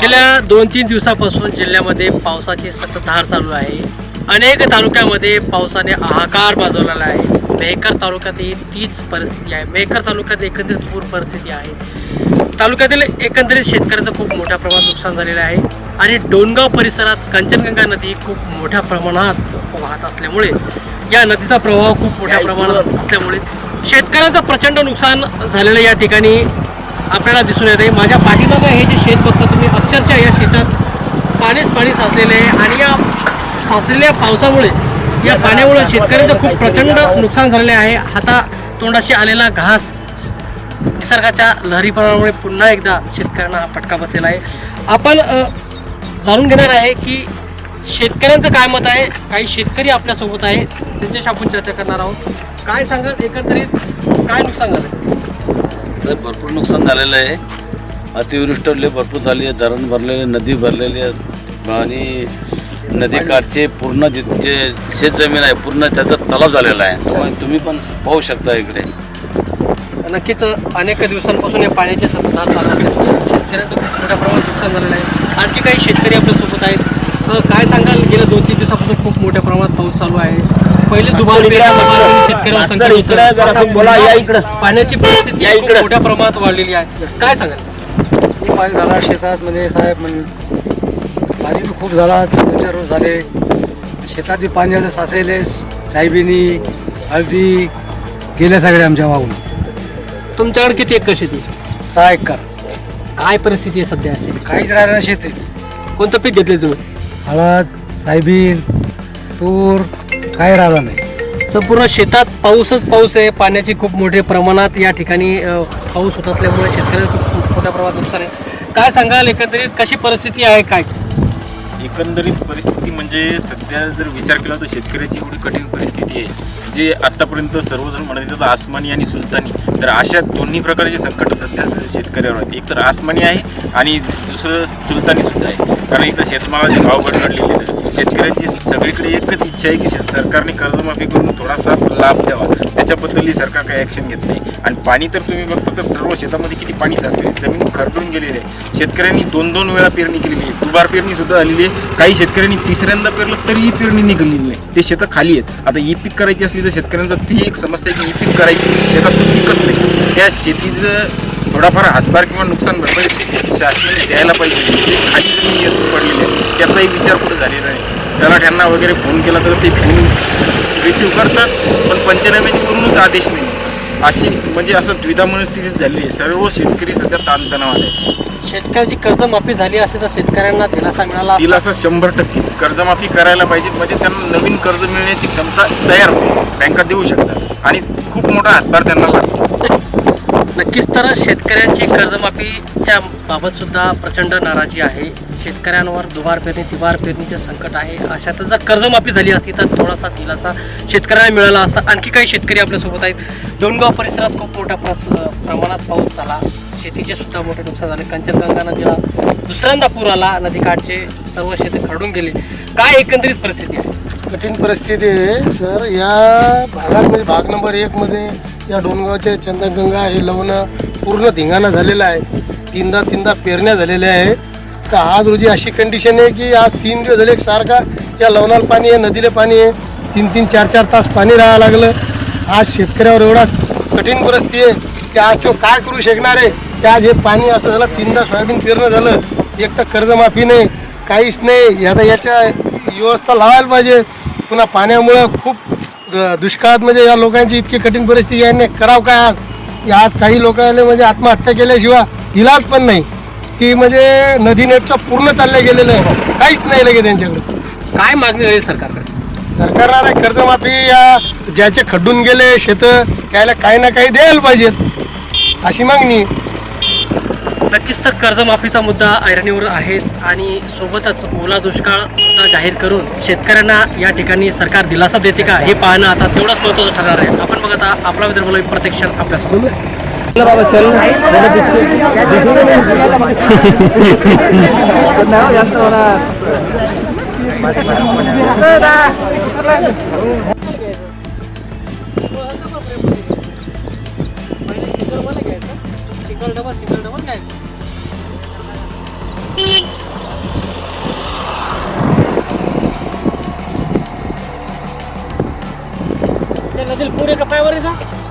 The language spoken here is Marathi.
गेल्या दोन तीन दिवसापासून जिल्ह्यामध्ये पावसाची सततधार चालू आहे. अनेक तालुक्यामध्ये पावसाने हाहाकार माजवलेला आहे. मेहकर तालुक्यातही तीच परिस्थिती आहे. मेहकर तालुक्यात एकंदरीत पूर परिस्थिती आहे. तालुक्यातील एकंदरीत शेतकऱ्यांचं खूप मोठ्या प्रमाणात नुकसान झालेलं आहे आणि डोनगाव परिसरात कंचनगंगा नदी खूप मोठ्या प्रमाणात वाहत असल्यामुळे या नदीचा प्रवाह खूप मोठ्या प्रमाणात असल्यामुळे शेतकऱ्यांचं प्रचंड नुकसान झालेलं या ठिकाणी आपल्याला दिसून येते. माझ्या पाठीमागं हे जे शेत बघता तुम्ही अक्षरशः या शेतात पाणीच पाणी साचलेले आहे आणि या साचलेल्या पावसामुळे या पाण्यामुळे शेतकऱ्यांचं खूप प्रचंड नुकसान झालेले आहे. हाता तोंडाशी आलेला घास निसर्गाच्या लहरीपणामुळे पुन्हा एकदा शेतकऱ्यांना हा फटका बसलेला आहे. आपण जाणून घेणार आहे की शेतकऱ्यांचं काय मत आहे? काही शेतकरी आपल्यासोबत आहे. त्यांच्याशी आपण चर्चा करणार आहोत. काय सांगाल? एकंदरीत काय नुकसान झालं साहेब भरपूर नुकसान झालेलं आहे. अतिवृष्टी भरपूर झाली आहे. धरण भरलेले नदी भरलेली आहे. आणि नदीकाठचे पूर्ण जे जे शेतजमीन आहे पूर्ण त्याचा तलाव झालेला आहे. त्यामुळे तुम्ही पण पाहू शकता इकडे. नक्कीच अनेक दिवसांपासून या पाण्याचे सतत शेतकऱ्यांचं खूप मोठ्या प्रमाणात नुकसान झालेलं आहे. आणखी काही शेतकरी आपल्यासोबत आहेत. काय सांगाल? गेल्या दोन तीन दिवसापासून खूप मोठ्या प्रमाणात पाऊस चालू आहे. पहिले दुबार शेतकऱ्यांवर संकट होतं. आता बोला, या इकडं. पाण्याची परिस्थिती या खूप इकडं. मोठ्या प्रमाणात वाढलेली आहे. काय सांगाल? खूप पाणी झाला शेतात म्हणजे साहेब म्हण पाणी बी खूप झाला दोन चार रोज झाले. शेतात बी पाणी आता साचलेले साहेबिनी हळदी गेल्या सगळ्या आमच्या वाहून. तुमच्याकडे किती एकर शेती सहा एकर. काय परिस्थिती आहे सध्या असेल काहीच राहिलं नाही शेती कोणतं पीक घेतले तुम्ही? हळद साहेबीन तूर काही राहिलं नाही. संपूर्ण शेतात पाऊसच पाऊस आहे. पाण्याची खूप मोठ्या प्रमाणात या ठिकाणी अ, पाऊस होत असल्यामुळे शेतकऱ्यांना खूप मोठ्या प्रमाणात नुकसान आहे. काय सांगाल एकंदरीत कशी परिस्थिती आहे काय? एकंदरीत परिस्थिती म्हणजे सध्या जर विचार केला तर शेतकऱ्याची एवढी कठीण परिस्थिती आहे जे आतापर्यंत सर्वजण म्हणत येतात आसमानी आणि सुलतानी. तर अशा दोन्ही प्रकारचे संकट सध्या शेतकऱ्यावर आहेत. एक तर आसमानी आहे आणि दुसरं सुलतानी सुद्धा आहे. कारण इथं शेतमालाचे भाव गडगडलेले आहेत. शेतकऱ्यांची सगळीकडे एकच इच्छा आहे की शेत सरकारने कर्जमाफी करून थोडासा लाभ द्यावा. त्याच्याबद्दलही सरकार काही ॲक्शन घेत नाही. आणि पाणी तर तुम्ही बघतो तर सर्व शेतामध्ये किती पाणी साचले जमीन खरडून गेलेली आहे. शेतकऱ्यांनी दोन दोन वेळा पेरणी केलेली आहे. दुबार पेरणीसुद्धा आलेली आहे. काही शेतकऱ्यांनी तिसऱ्यांदा पेरलं तरीही पेरणी निघालेली नाही. ते शेतं खाली आहेत. आता ई पीक करायची असली तर शेतकऱ्यांचा ती एक समस्या आहे की ई पीक करायची. शेतात तर पिकच नाही. त्या शेतीचं थोडाफार हातभार किंवा नुकसान भरपाई शासनाने द्यायला पाहिजे. जे खाली जमीन येत पडलेली आहे त्याचाही विचार कुठे झालेला नाही. त्यांना वगैरे फोन केला तर ते फोन रिसिव्ह करतात पण पंचनाम्याचे करूनच आदेश नाही. अशी म्हणजे असं द्विधा मनस्थितीत झाली आहे. सर्व शेतकरी सध्या ताणतणावात आहे शेतकऱ्याची कर्जमाफी झाली असेल तर शेतकऱ्यांना दिलासा मिळाला तिला असं शंभर टक्के. कर्जमाफी करायला पाहिजे. म्हणजे त्यांना नवीन कर्ज मिळण्याची क्षमता तयार होते. बँका देऊ शकतात. आणि खूप मोठा हातभार त्यांना लागतो. नक्कीच तर शेतकऱ्यांची कर्जमाफीच्या बाबत सुद्धा प्रचंड नाराजी आहे. शेतकऱ्यांवर दुबार पेरणी तिबार पेरणीचे संकट आहे. अशातच जर कर्जमाफी झाली असती तर थोडासा दिलासा शेतकऱ्यांना मिळाला असता. आणखी काही शेतकरी आपल्यासोबत आहेत. डोणगाव परिसरात खूप मोठ्या प्रमाणात पाऊस झाला. शेतीचे सुद्धा मोठे नुकसान झाले. कंचनगंगा नदीला दुसऱ्यांदा पूर आला नदीकाठचे सर्व शेती खरडून गेले. काय एकंदरीत परिस्थिती आहे? कठीण परिस्थिती आहे सर. या भागात म्हणजे भाग नंबर एकमध्ये या डोनगावच्या चंदनगंगा हे लवणं पूर्ण धिंगाणा झालेला आहे. तीनदा तीनदा पेरण्या झालेल्या आहे. तर आज रोजी अशी कंडिशन आहे की आज तीन दिवस झाले सारखा या लवणाला पाणी आहे नदीला पाणी आहे. तीन तीन चार चार तास पाणी राहावं लागलं. आज शेतकऱ्यावर एवढा कठीण परिस्थिती आहे की आज तो काय करू शकणार आहे? आज हे पाणी असं झालं तीनदा सोयाबीन पेरणं झालं एक तर कर्जमाफी नाही काहीच नाही. आता याच्या व्यवस्था लावायला पाहिजे. पुन्हा पाण्यामुळं खूप दुष्काळात म्हणजे या लोकांची इतकी कठीण परिस्थिती आहे. नाही करावं काय आज? या आज काही लोकांना म्हणजे आत्महत्या केल्याशिवाय इलाज पण नाही. की म्हणजे नदी नेटचं पूर्ण चाललं गेलेलं आहे. काहीच नाही लगे त्यांच्याकडे. काय मागणी राहील सरकारकडे? सरकारनं आता कर्जमाफी या ज्याचे खड्डून गेले शेतं त्याला काही ना काही द्यायला पाहिजेत. अशी मागणी. आहे. नक्कीच तर कर्जमाफीचा मुद्दा ऐरणीवर आहेच आणि सोबतच ओला दुष्काळ सुद्धा जाहीर करून शेतकऱ्यांना या ठिकाणी सरकार दिलासा देते का हे पाहणं आता तेवढंच महत्त्वाचं ठरणार आहे. आपण बघत आता आपला विदर्भ आपल्या आपल्यासोबत. बाबा चल डबल डबल सिंगल डबल काय पुढे कपायवर येतात